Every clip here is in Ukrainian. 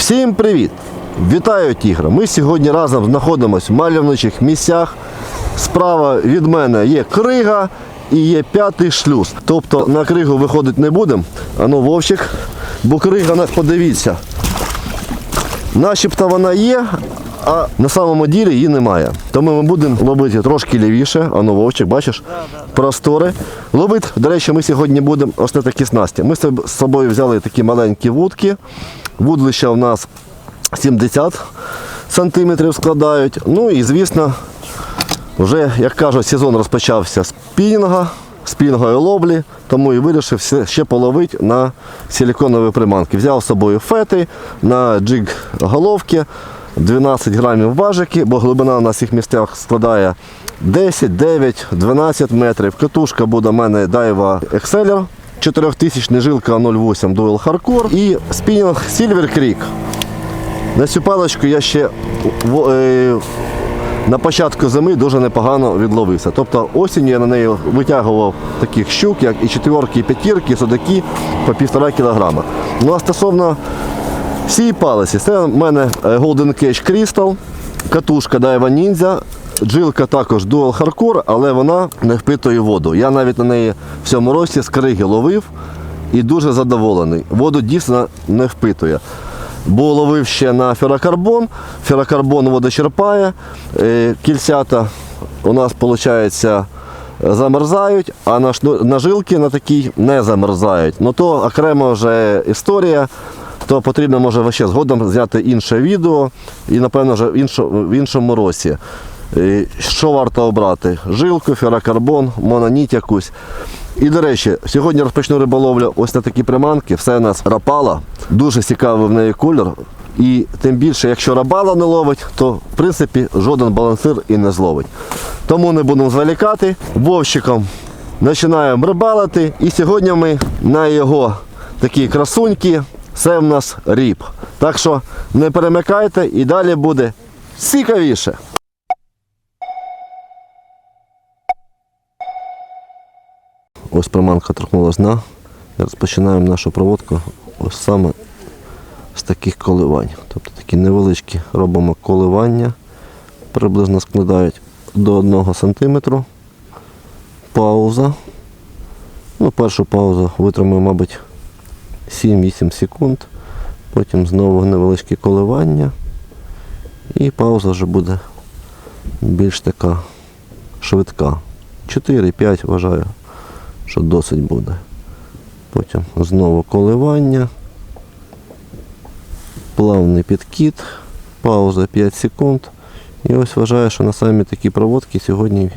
Всім привіт! Вітаю тігра! Ми сьогодні разом знаходимося в мальовничих місцях. Справа від мене є крига і є п'ятий шлюз. Тобто на кригу виходити не будемо. Ану, вовчик, бо крига, на- подивіться. Начебто вона є, а на самому ділі її немає. Тому ми будемо ловити трошки лівіше. Ану, вовчик, бачиш? Простори. Ловити, до речі, ми сьогодні будемо ось на такі снасті. Ми з собою взяли такі маленькі вудки. Вудлища у нас 70 сантиметрів складають. Ну і звісно, вже, як кажуть, сезон розпочався з пінінга, з пінгової ловлі, тому і вирішив ще половити на силиконові приманки. Взяв з собою фети на джиг головки, 12 грамів важики, бо глибина на цих місцях складає 10, 9, 12 метрів. Катушка буде у мене Daiwa Exceller. 4000 жилка 0,8 Dual Hardcore і спінінг Silver Creek. На цю паличку я ще е, на початку зими дуже непогано відловився. Тобто осінь я на неї витягував таких щук, як і четверки, і п'ятірки, і судаки по півтора кілограма. Ну а стосовно цієї палиці, це в мене е, Golden Cage Crystal, катушка Daiwa Ninja, джилка також Dual Hardcore, але вона не впитує воду. Я навіть на неї в цьому році з криги ловив і дуже задоволений. Воду дійсно не впитує. Бо ловив ще на ферокарбон, ферокарбон водочерпає, е, кільцята у нас виходить замерзають, а на, на жилки на такій не замерзають. Ну то окрема вже історія, то потрібно може ще згодом зняти інше відео і напевно вже в іншому році. Що варто обрати? Жилку, ферокарбон, мононіт якусь. І до речі, сьогодні розпочну риболовлю ось на такі приманки. Все у нас рапала. Дуже цікавий в неї кольор. І тим більше, якщо рабала не ловить, то в принципі жоден балансир і не зловить. Тому не будемо зволікати. Вовщиком починаємо рибалити. І сьогодні ми на його такі красуньки. Це в нас ріб. Так що не перемикайте і далі буде цікавіше. Ось приманка торкнулась на. І розпочинаємо нашу проводку ось саме з таких коливань. Тобто такі невеличкі робимо коливання, приблизно складають до 1 см. Пауза. Ну, першу паузу витримую, мабуть, 7-8 секунд. Потім знову невеличкі коливання. І пауза вже буде більш така швидка. 4-5 вважаю, що досить буде. Потім знову коливання. Плавний підкид, пауза 5 секунд. І ось вважаю, що на самі такі проводки сьогодні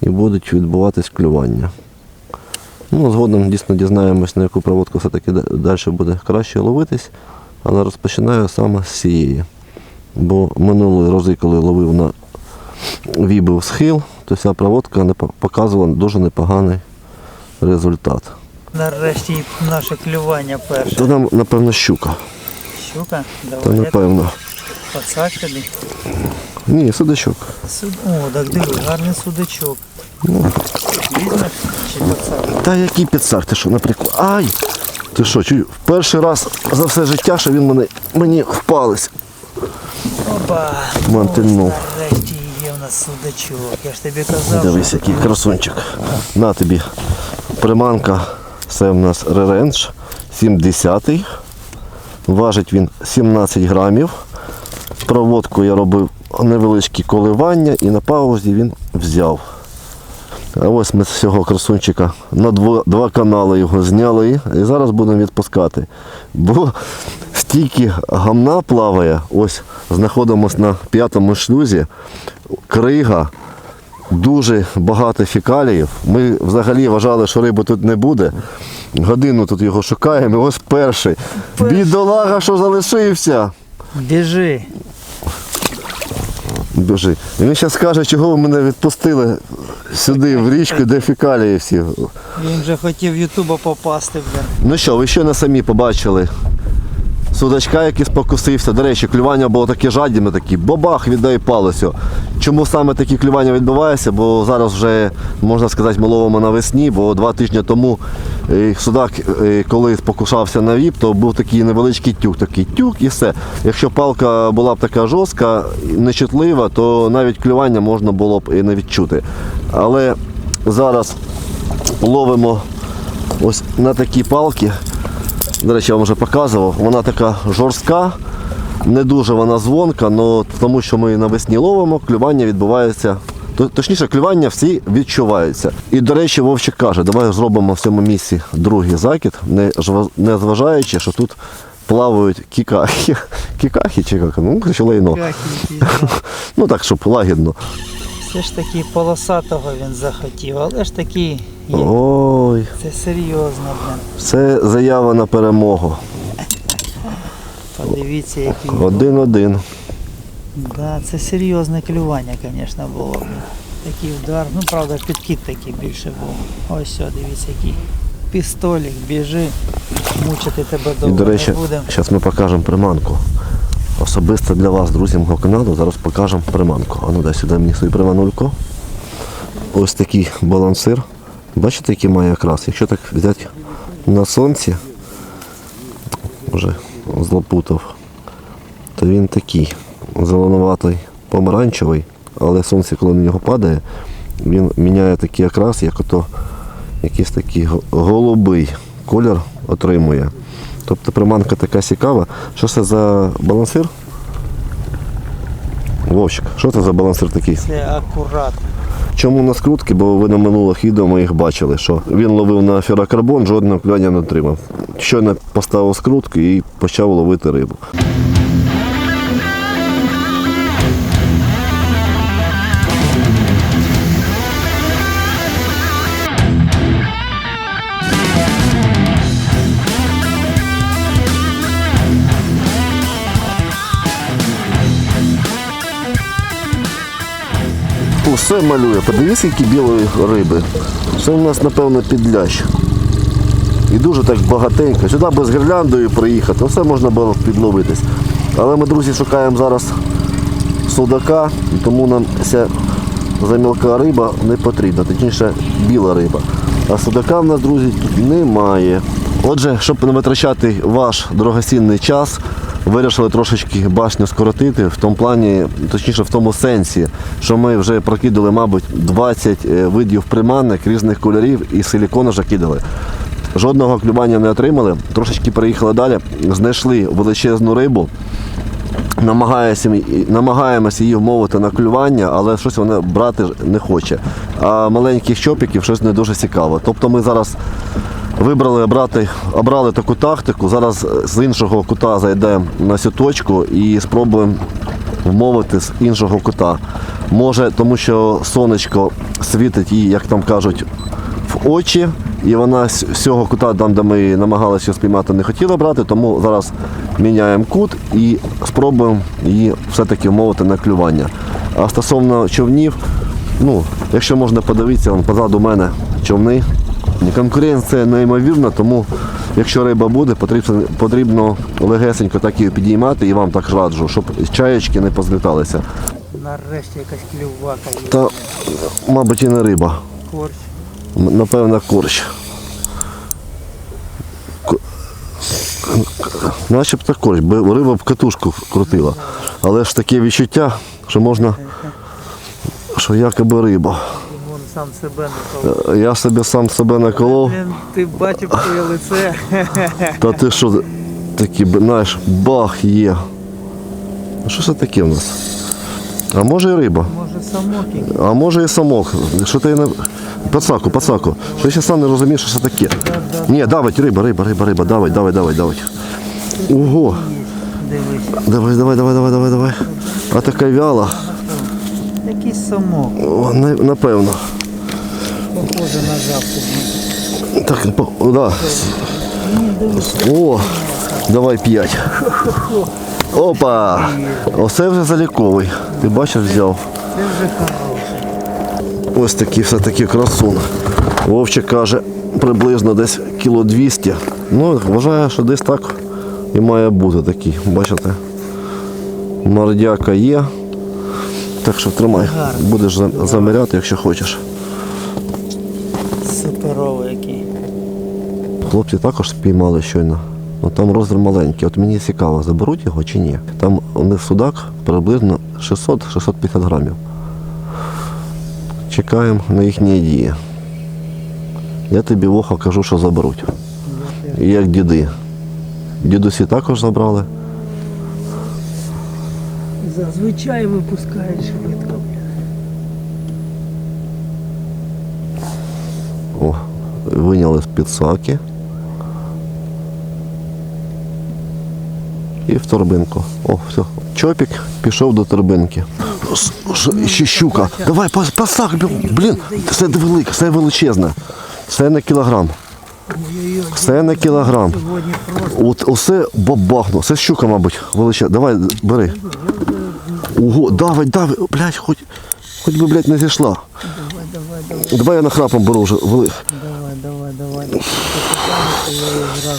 і будуть відбуватись клювання. Ну, згодом дійсно дізнаємось, на яку проводку все-таки далі буде краще ловитись, але розпочинаю саме з цієї. Бо минулі рази, коли ловив на вібив схил, то ця проводка показувала дуже непоганий результат. Нарешті наше клювання перше. То нам, напевно, щука. Щука, Та давай. напевно. Пацак тобі. Ні, судачок. Суд... О, так диви, гарний судачок. Візьмеш чи пацак? Та який підсак, ти що, наприклад. Ай! Ти що, чую, в перший раз за все життя, що він мене, мені впались. Опа! Мантильнув. Ось нарешті є судачок. Я ж тобі казав, Дивись, який красунчик. На тобі приманка. Це в нас реренж 70-й. Важить він 17 грамів. Проводку я робив невеличкі коливання і на паузі він взяв. А ось ми з цього красунчика на дво- два канали його зняли і зараз будемо відпускати. Бо стільки гамна плаває, ось знаходимося на п'ятому шлюзі, крига, дуже багато фікаліїв. Ми взагалі вважали, що риби тут не буде. Годину тут його шукаємо. і Ось перший. Бідолага, що залишився. біжи. Біжи. І він зараз скаже, чого ви мене відпустили сюди, в річку, де фікалії всі. Він вже хотів в Ютуба попасти, бля. Ну що, ви ще не самі побачили судачка, який спокусився. До речі, клювання було таке жадібне, такі бабах, віддай палицю. Чому саме такі клювання відбуваються? Бо зараз вже можна сказати, ми ловимо навесні, бо два тижні тому е, судак, е, коли покушався на віп, то був такий невеличкий тюк, такий тюк і все. Якщо палка була б така жорстка, нечутлива, то навіть клювання можна було б і не відчути. Але зараз ловимо ось на такі палки. До речі, я вам вже показував. Вона така жорстка, не дуже вона дзвонка, але тому що ми навесні ловимо, клювання відбувається. Точніше, клювання всі відчуваються. І, до речі, Вовчик каже, давай зробимо в цьому місці другий закид, не, не зважаючи, що тут плавають кікахи. Кікахи чи як? Ну, коротше, лайно. Ну так, щоб лагідно. Все ж таки полосатого він захотів, але ж таки є. Ой, Це серйозно, блін. це заява на перемогу. Подивіться, який. Один-один. Да, це серйозне клювання, звісно, було. Такий удар. Ну, правда, підкид такий більше був. Ось все, дивіться, який пістолік, біжи, мучити тебе І, до речі, не будемо. зараз ми покажемо приманку. Особисто для вас, друзі мого каналу, зараз покажемо приманку. А ну дай сюди мені свою приманульку. Ось такий балансир. Бачите, який має якраз. Якщо так взяти на сонці, вже злопутав, то він такий зеленуватий, помаранчевий, але сонце, коли на нього падає, він міняє такий якраз, як ото якийсь такий голубий колір отримує. Тобто приманка така цікава. Що це за балансир? Вовчик, що це за балансир такий? Це акуратно. Чому на скрутки? Бо ви на минулих відео ми їх бачили, що він ловив на ферокарбон, жодного клювання не отримав. Щойно поставив скрутки і почав ловити рибу. Усе малює. Подивіться, які білої риби. Це у нас, напевно, підлящ. І дуже так багатенько. Сюди би з гірляндою приїхати, все можна було підловитись. Але ми, друзі, шукаємо зараз судака, і тому нам ця замілка риба не потрібна, точніше біла риба. А судака в нас, друзі, тут немає. Отже, щоб не витрачати ваш дорогоцінний час, вирішили трошечки башню скоротити в тому плані, точніше в тому сенсі, що ми вже прокидали, мабуть, 20 е, видів приманок різних кольорів і силікону вже кидали. Жодного клювання не отримали. Трошечки переїхали далі, знайшли величезну рибу. Намагаємося, її вмовити на клювання, але щось вона брати не хоче. А маленьких чопіків щось не дуже цікаво. Тобто ми зараз вибрали обрати, обрали таку тактику. Зараз з іншого кута зайдемо на цю точку і спробуємо вмовити з іншого кута. Може, тому що сонечко світить їй, як там кажуть, в очі, і вона з цього кута, там, де ми намагалися спіймати, не хотіла брати, тому зараз міняємо кут і спробуємо її все-таки вмовити на клювання. А стосовно човнів, ну, якщо можна подивитися, вон позаду мене човни. Конкуренція неймовірна, тому якщо риба буде, потрібно, потрібно легесенько так її підіймати і вам так раджу, щоб чаєчки не позліталися. Нарешті якась клювака є. Та, мабуть, і не риба. Корч. Напевно, корч. Начебто корч, бо риба б катушку крутила. Але ж таке відчуття, що можна, що якоби риба. Сам себе не колов. Е, Я собі сам себе наколов, ти бачив своє лице. та ти що такі, знаєш, бах є. Ну, Що це таке в нас? А може і риба? Може самок. А може і самок. Що ти не. Пацаку, пацаку. Я ще сам не розумію, що це таке. Ні, давить, риба, риба, риба, риба, давай, давай, давай, давай. Ого. Давай, давай, давай, давай, давай, давай. А така вяла. Якийсь самок. О, на- напевно. Похоже на жабку. Так, по- да. О, давай п'ять. Опа! Оце вже заліковий. Ти бачиш, взяв. Це вже. Ось такий все-таки красун. Вовчик каже, приблизно десь кіло 200. Ну, вважаю, що десь так і має бути такий. Бачите? Мордяка є. Так що тримай. Будеш за- заміряти, якщо хочеш. Суперовий який. Хлопці також спіймали щойно. Ну там розмір маленький. От мені цікаво, заберуть його чи ні. Там у них судак приблизно 600-650 грамів. Чекаємо на їхні дії. Я тобі вуха кажу, що заберуть. І як діди. Дідусі також забрали. Зазвичай випускають швидко. О, виняли з підсаки. І в торбинку. О, все. Чопік пішов до торбинки. Ще щука. Давай, пас- пасак, блін, це велике, це величезне. Це на кілограм. Це на кілограм. От усе бабахну. Це щука, мабуть, величезна. Давай, бери. Ого, давай, давай, блядь, хоч, хоч би, блядь, не зійшла. давай, я нахрапом беру вже. давай, давай, давай.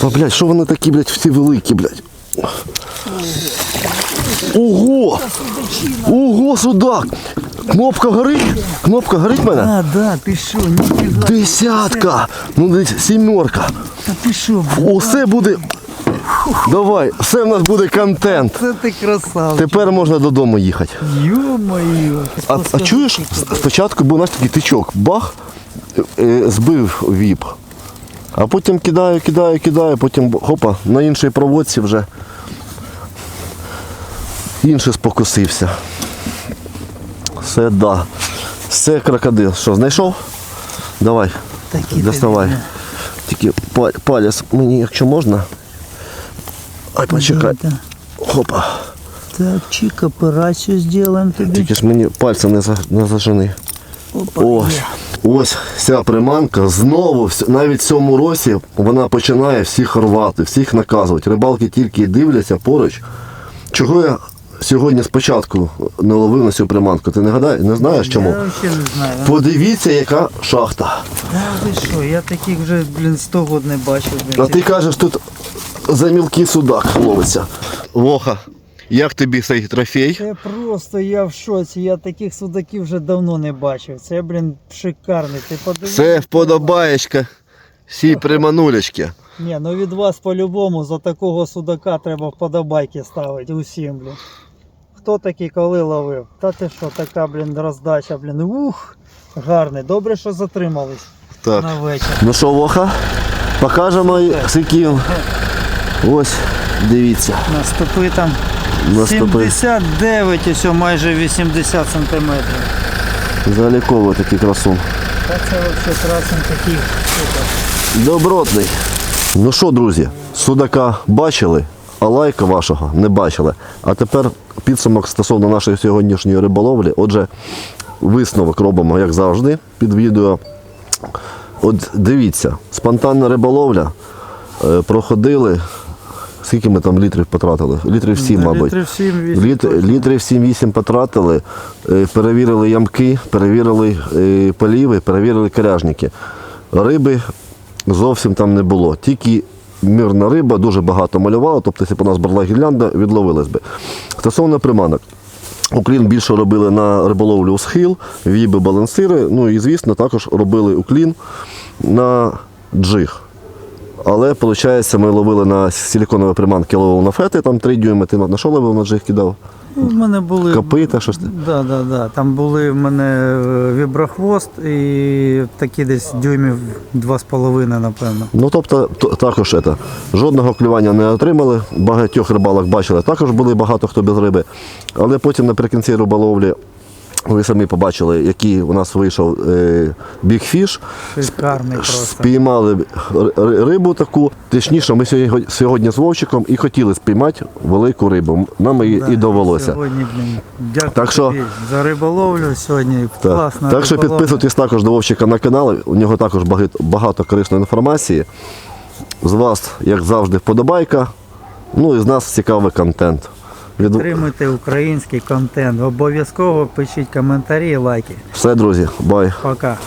Та, блядь, що вони такі, блядь, всі великі, блядь. Ого! Ого, судак! Кнопка горить? Кнопка горить в мене? А, да, ти що, ніфіга. Десятка! Ну десь сімерка. Та ти що. Усе буде. Давай, все в нас буде контент. Це ти красавчик. Тепер можна додому їхати. Ё-моё. А, а чуєш, спочатку був у нас такий тичок, бах, е, збив віп. А потім кидаю, кидаю, кидаю, потім хопа, на іншій проводці вже інший спокусився. Все, да. Все крокодил. Що, знайшов? Давай, Такі доставай. Тільки палець мені, якщо можна. Ай, почекай. Да, да. Хопа. Так, чик, операцію зробимо тобі. Тільки ж мені пальцем не, за, не зажени. Опа, Ось, є. ось ця приманка знову, навіть в цьому році, вона починає всіх рвати, всіх наказувати. Рибалки тільки дивляться поруч. Чого я сьогодні спочатку не ловив на цю приманку? Ти не гадаєш, не знаєш чому? Я взагалі не знаю. Подивіться, яка шахта. Да ви що, я таких вже, блін, 100 год не бачив. Блін. А ти кажеш, тут за мілкий судак ловиться. Воха, як тобі цей трофей? Це просто я в шоці, я таких судаків вже давно не бачив. Це, блін, шикарний. Ти подивись. Це вподобаєчка. Всі приманулечки. Ні, ну від вас по-любому за такого судака треба вподобайки ставити усім, блін. Хто такий коли ловив? Та ти що, така, блін, роздача, блін. Ух, гарний. Добре, що затримались Так. на вечір. Ну що, Воха? Покажемо, він. Ось, дивіться. Наступи там Наступи. 79, ось майже 80 сантиметрів. Заліковий такий красун. Та це взагалі красний такий. Добротний. Ну що, друзі, судака бачили, а лайка вашого не бачили. А тепер підсумок стосовно нашої сьогоднішньої риболовлі. Отже, висновок робимо, як завжди, під відео. От дивіться, спонтанна риболовля. Е, проходили. Скільки ми там літрів потратили? Літрів 7, мабуть. літрів сім, вісім Літ, літрів 7-8 потратили, е, перевірили ямки, перевірили е, поліви, перевірили коряжники. Риби зовсім там не було. Тільки мирна риба дуже багато малювала, тобто, якщо б у нас була гірлянда, відловилась би. Стосовно приманок. Уклін більше робили на риболовлю у схил, віби, балансири. Ну і, звісно, також робили уклін на джиг. Але, виходить, ми ловили на силіконові приманки, ловили на фети, там 3 дюйми, ти на що ловив на джиг кидав? Ну, в мене були Копита, щось. Да, да, да. Там були в мене е, віброхвост і такі десь дюймів 2,5, напевно. Ну, тобто, також це, жодного клювання не отримали. Багатьох рибалок бачили, також були багато хто без риби. Але потім наприкінці риболовлі ви самі побачили, який у нас вийшов е, бігфіш. Спіймали рибу таку. Точніше, ми сьогодні, сьогодні з Вовчиком і хотіли спіймати велику рибу. Нам і, Да, і довелося. Сьогодні, дякую Так що- тобі за риболовлю сьогодні. Так, Класна так що підписуйтесь також до Вовчика на канал. У нього також багато, багато корисної інформації. З вас, як завжди, вподобайка. Ну і з нас цікавий контент. Підтримуйте український контент. Обов'язково пишіть коментарі і лайки. Все, друзі, бай. Пока.